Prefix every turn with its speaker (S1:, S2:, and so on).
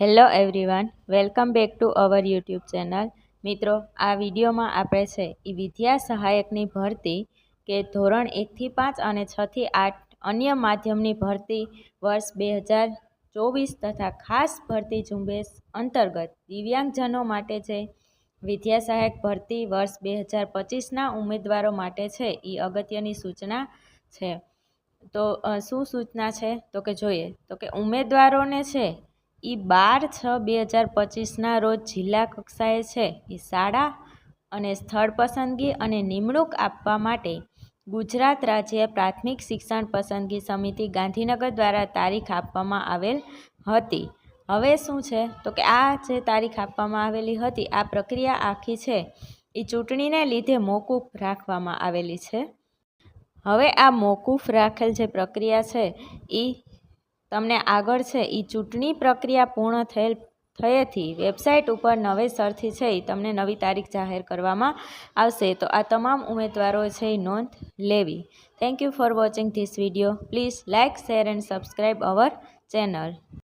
S1: Hello everyone welcome back to our YouTube channel મિત્રો, આ વિડીયોમાં આપણે છે એ વિદ્યા સહાયકની ભરતી કે ધોરણ એકથી પાંચ અને છથી આઠ અન્ય માધ્યમની ભરતી વર્ષ બે હજાર ચોવીસ તથા ખાસ ભરતી ઝુંબેશ અંતર્ગત દિવ્યાંગજનો માટે છે. વિદ્યા સહાયક ભરતી વર્ષ બે હજાર પચીસના ઉમેદવારો માટે છે એ અગત્યની સૂચના છે. તો શું સૂચના છે? તો કે જોઈએ, તો કે ઉમેદવારોને છે એ બાર છ બે હજાર પચીસના રોજ જિલ્લા કક્ષાએ છે. એ શાળા અને સ્થળ પસંદગી અને નિમણૂક આપવા માટે ગુજરાત રાજ્ય પ્રાથમિક શિક્ષણ પસંદગી સમિતિ ગાંધીનગર દ્વારા તારીખ આપવામાં આવેલ હતી. હવે શું છે? તો કે આ જે તારીખ આપવામાં આવેલી હતી, આ પ્રક્રિયા આખી છે. એ ચૂંટણીને લીધે મોકૂફ રાખવામાં આવેલી છે. હવે આ મોકૂફ રાખેલ જે પ્રક્રિયા છે એ તમને આગળ છે એ ચૂંટણી પ્રક્રિયા પૂર્ણ થયેલ, થયેથી વેબસાઇટ ઉપર નવેસરથી છે એ તમને નવી તારીખ જાહેર કરવામાં આવશે. તો આ તમામ ઉમેદવારો છે એ નોંધ લેવી. Thank you for watching this video please like share and subscribe our channel